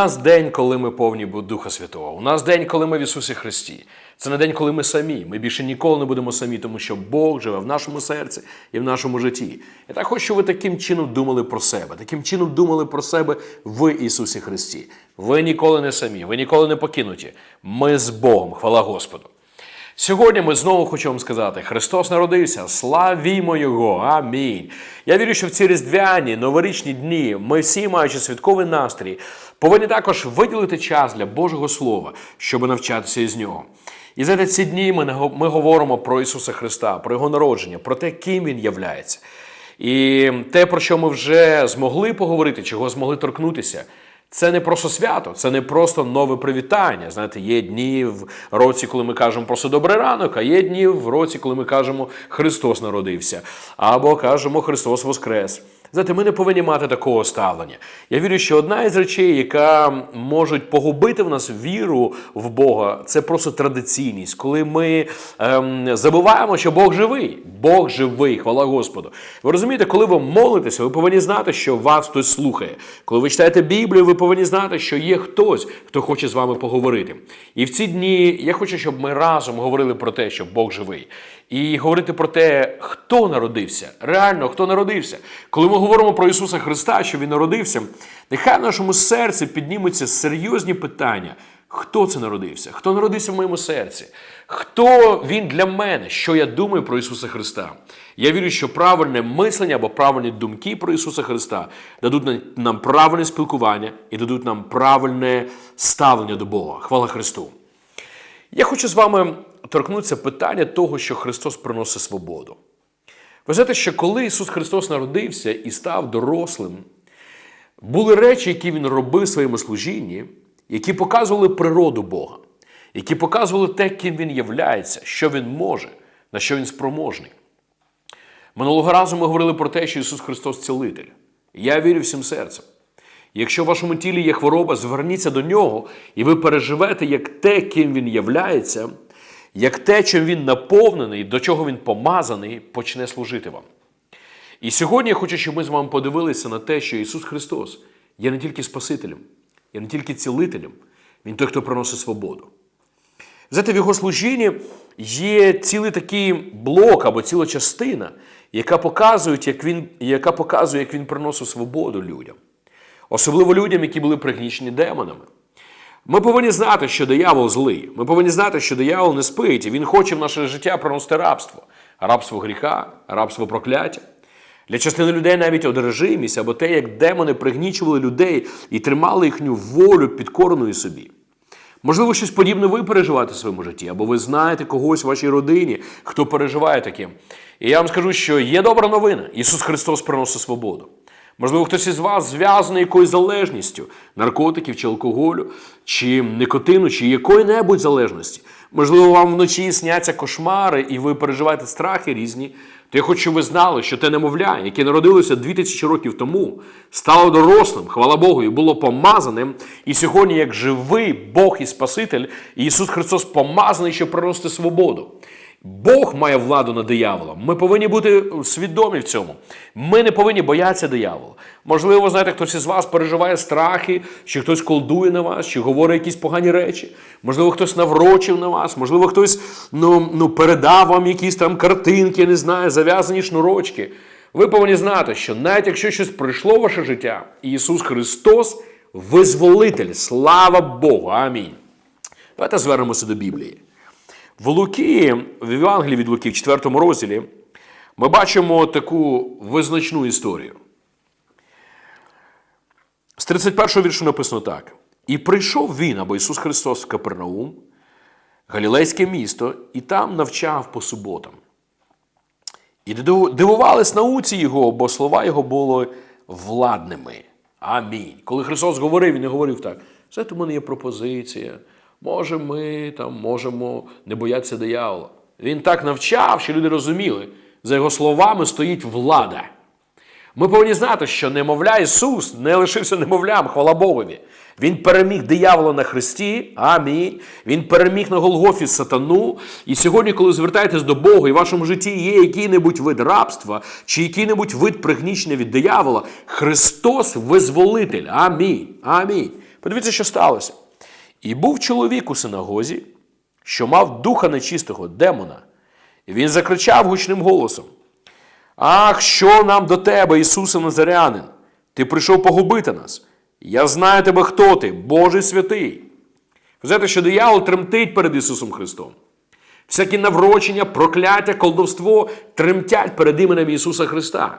Нас день, коли ми повні Духа Святого. У нас день, коли ми в Ісусі Христі. Це не день, коли ми самі. Ми більше ніколи не будемо самі, тому що Бог живе в нашому серці і в нашому житті. Я так хочу, щоб ви таким чином думали про себе, таким чином думали про себе в Ісусі Христі. Ви ніколи не самі, ви ніколи не покинуті. Ми з Богом, хвала Господу. Сьогодні ми знову хочемо сказати: Христос народився, славімо Його! Амінь. Я вірю, що в ці різдвяні новорічні дні ми всі, маючи святковий настрій, повинні також виділити час для Божого Слова, щоб навчатися із нього. І за ці дні ми, ми говоримо про Ісуса Христа, про Його народження, про те, ким Він являється. І те, про що ми вже змогли поговорити, чого змогли торкнутися, це не просто свято, це не просто нове привітання. Знаєте, є дні в році, коли ми кажемо просто добрий ранок, а є дні в році, коли ми кажемо Христос народився, або кажемо Христос Воскрес. Знаєте, ми не повинні мати такого ставлення. Я вірю, що одна із речей, яка може погубити в нас віру в Бога, це просто традиційність, коли ми ем, забуваємо, що Бог живий. Бог живий, хвала Господу. Ви розумієте, коли ви молитеся, ви повинні знати, що вас хтось слухає. Коли ви читаєте Біблію, ви повинні знати, що є хтось, хто хоче з вами поговорити. І в ці дні я хочу, щоб ми разом говорили про те, що Бог живий. І говорити про те, хто народився, реально хто народився. Коли ми говоримо про Ісуса Христа, що Він народився, нехай в нашому серці піднімуться серйозні питання. Хто це народився? Хто народився в моєму серці? Хто він для мене? Що я думаю про Ісуса Христа? Я вірю, що правильне мислення або правильні думки про Ісуса Христа дадуть нам- правильне спілкування і дадуть нам правильне ставлення до Бога. Хвала Христу! Я хочу з вами торкнутися питання того, що Христос приносить свободу. Ви знаєте, що коли Ісус Христос народився і став дорослим, були речі, які Він робив в своєму служінні, які показували природу Бога, які показували те, ким Він являється, що Він може, на що Він спроможний. Минулого разу ми говорили про те, що Ісус Христос цілитель. Я вірю всім серцем. Якщо в вашому тілі є хвороба, зверніться до нього, і ви переживете як те, ким він являється, як те, чим він наповнений, до чого він помазаний, почне служити вам. І сьогодні я хочу, щоб ми з вами подивилися на те, що Ісус Христос є не тільки Спасителем, є не тільки цілителем, Він той, хто приносить свободу. Знаєте, в його служінні є цілий такий блок або ціла частина, яка показує, як він, яка показує, як він приносив свободу людям. Особливо людям, які були пригнічені демонами. Ми повинні знати, що диявол злий. Ми повинні знати, що диявол не спить, і він хоче в наше життя приносити рабство. Рабство гріха, рабство прокляття. Для частини людей навіть одержимість або те, як демони пригнічували людей і тримали їхню волю підкореною собі. Можливо, щось подібне ви переживаєте в своєму житті, або ви знаєте когось в вашій родині, хто переживає таким. І я вам скажу, що є добра новина. Ісус Христос приносить свободу. Можливо, хтось із вас зв'язаний якоюсь залежністю наркотиків чи алкоголю, чи никотину, чи якої-небудь залежності. Можливо, вам вночі сняться кошмари, і ви переживаєте страхи різні. То я хочу, щоб ви знали, що те немовля, яке народилося 2000 років тому, стало дорослим, хвала Богу, і було помазаним. І сьогодні, як живий Бог і Спаситель, Ісус Христос помазаний, щоб приносити свободу. Бог має владу над дияволом. Ми повинні бути свідомі в цьому. Ми не повинні боятися диявола. Можливо, знаєте, хтось із вас переживає страхи, чи хтось колдує на вас, чи говорить якісь погані речі. Можливо, хтось наврочив на вас, можливо, хтось ну, ну, передав вам якісь там картинки, не знаю, зав'язані шнурочки. Ви повинні знати, що навіть якщо щось прийшло в ваше життя, Ісус Христос визволитель. Слава Богу! Амінь. Давайте звернемося до Біблії. В Луки, в Євангелії від Луки, в 4 розділі, ми бачимо таку визначну історію. З 31 віршу написано так: І прийшов він, або Ісус Христос в Капернаум, Галілейське місто, і там навчав по суботам. І дивувались науці його, бо слова його були владними. Амінь. Коли Христос говорив, Він не говорив так. Знаєте, у мене є пропозиція. Може, ми там можемо не боятися диявола. Він так навчав, що люди розуміли, за його словами стоїть влада. Ми повинні знати, що немовля Ісус не лишився немовлям, хвала Богові. Він переміг диявола на Христі, амінь. Він переміг на Голгофі сатану. І сьогодні, коли звертаєтесь до Бога, і в вашому житті є який-небудь вид рабства, чи який-небудь вид пригнічення від диявола, Христос визволитель. Амінь. Амінь. Подивіться, що сталося. І був чоловік у синагозі, що мав духа нечистого демона. І він закричав гучним голосом: Ах, що нам до тебе, Ісусе Назарянин? Ти прийшов погубити нас. Я знаю тебе, хто ти, Божий святий. Ви що диявол тремтить перед Ісусом Христом. Всякі наврочення, прокляття, колдовство тремтять перед іменем Ісуса Христа.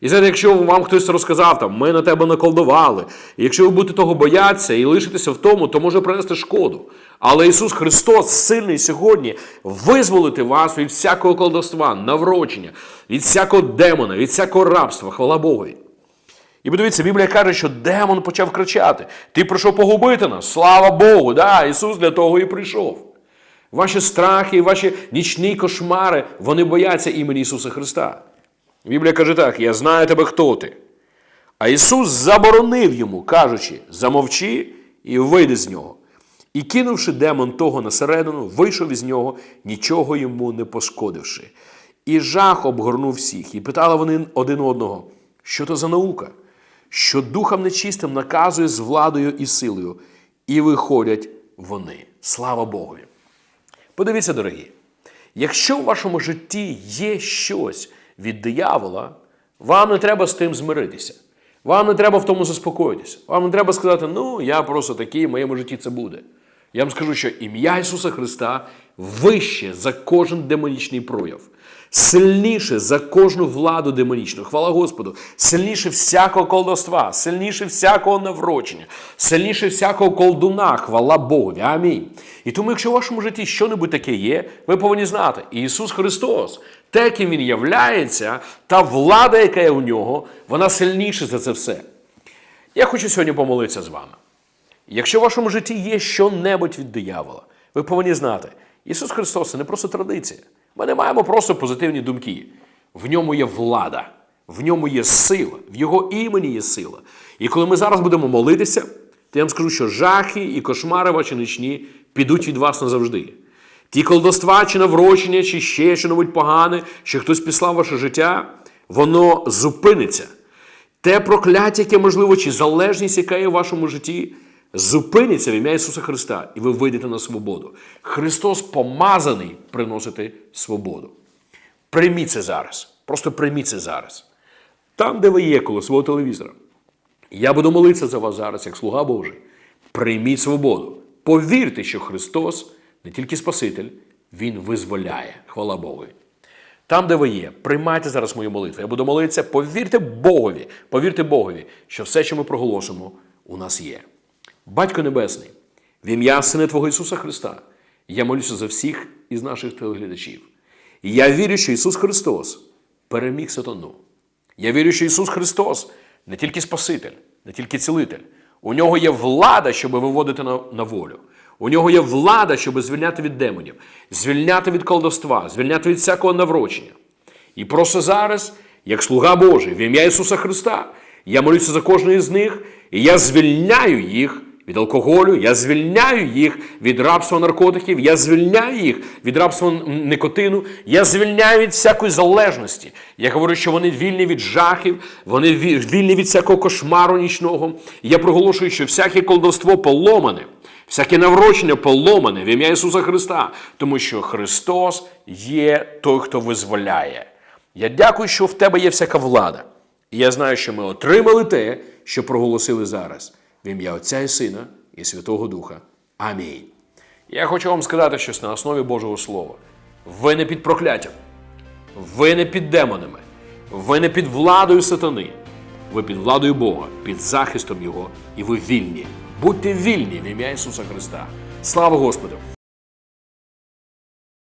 І знаєте, якщо вам хтось розказав, там, ми на тебе наколдували, і якщо ви будете того боятися і лишитеся в тому, то може принести шкоду. Але Ісус Христос сильний сьогодні визволити вас від всякого колдовства, наврочення, від всякого демона, від всякого рабства, хвала Богу. І подивіться, Біблія каже, що демон почав кричати: Ти прийшов погубити нас, слава Богу! Да, Ісус для того і прийшов. Ваші страхи, ваші нічні кошмари, вони бояться імені Ісуса Христа. Біблія каже так: Я знаю тебе, хто ти. А Ісус заборонив йому, кажучи: замовчи і вийди з нього. І кинувши демон того на середину, вийшов із нього, нічого йому не пошкодивши. І жах обгорнув всіх, і питали вони один одного, що то за наука, що духом нечистим наказує з владою і силою, і виходять вони. Слава Богові! Подивіться, дорогі, якщо в вашому житті є щось від диявола, вам не треба з тим змиритися. Вам не треба в тому заспокоїтися. Вам не треба сказати, ну, я просто такий, в моєму житті це буде. Я вам скажу, що ім'я Ісуса Христа вище за кожен демонічний прояв, сильніше за кожну владу демонічну. Хвала Господу, сильніше всякого колдоства, сильніше всякого наврочення, сильніше всякого колдуна. Хвала Богу. Амінь. І тому, якщо в вашому житті щонебудь таке є, ви повинні знати, Ісус Христос, те, ким Він являється, та влада, яка є у нього, вона сильніша за це все. Я хочу сьогодні помолитися з вами. Якщо в вашому житті є що-небудь від диявола, ви повинні знати, Ісус Христос це не просто традиція. Ми не маємо просто позитивні думки. В ньому є влада, в ньому є сила, в Його імені є сила. І коли ми зараз будемо молитися, то я вам скажу, що жахи і кошмари ваші нічні підуть від вас назавжди. Ті колдоства, чи наврочення, чи ще що-небудь погане, що хтось післав ваше життя, воно зупиниться. Те прокляття, яке можливо, чи залежність, яка є в вашому житті, зупиниться в ім'я Ісуса Христа, і ви вийдете на свободу. Христос помазаний приносити свободу. Прийміть це зараз. Просто прийміть це зараз. Там, де ви є, коло свого телевізора. Я буду молитися за вас зараз, як слуга Божий. Прийміть свободу. Повірте, що Христос не тільки Спаситель, Він визволяє. Хвала Богу. Там, де ви є, приймайте зараз мою молитву. Я буду молитися, повірте Богові, повірте Богові, що все, що ми проголосимо, у нас є. Батько Небесний, в ім'я Сина Твого Ісуса Христа, я молюся за всіх із наших телеглядачів. Я вірю, що Ісус Христос переміг сатану. Я вірю, що Ісус Христос не тільки Спаситель, не тільки цілитель. У нього є влада, щоб виводити на, на волю. У нього є влада, щоб звільняти від демонів, звільняти від колдовства, звільняти від всякого наврочення. І просто зараз, як слуга Божий, в ім'я Ісуса Христа, я молюся за кожного з них, і я звільняю їх від алкоголю, я звільняю їх від рабства наркотиків, я звільняю їх від рабства никотину, я звільняю від всякої залежності. Я говорю, що вони вільні від жахів, вони вільні від всякого кошмару нічного. Я проголошую, що всяке колдовство поломане. Всяке наврочення поломане в ім'я Ісуса Христа, тому що Христос є той, хто визволяє. Я дякую, що в тебе є всяка влада. І я знаю, що ми отримали те, що проголосили зараз. В ім'я Отця і Сина і Святого Духа. Амінь. Я хочу вам сказати щось на основі Божого Слова. Ви не під прокляттям, ви не під демонами, ви не під владою сатани. Ви під владою Бога, під захистом Його, і ви вільні. Будьте вільні в ім'я Ісуса Христа. Слава Господу!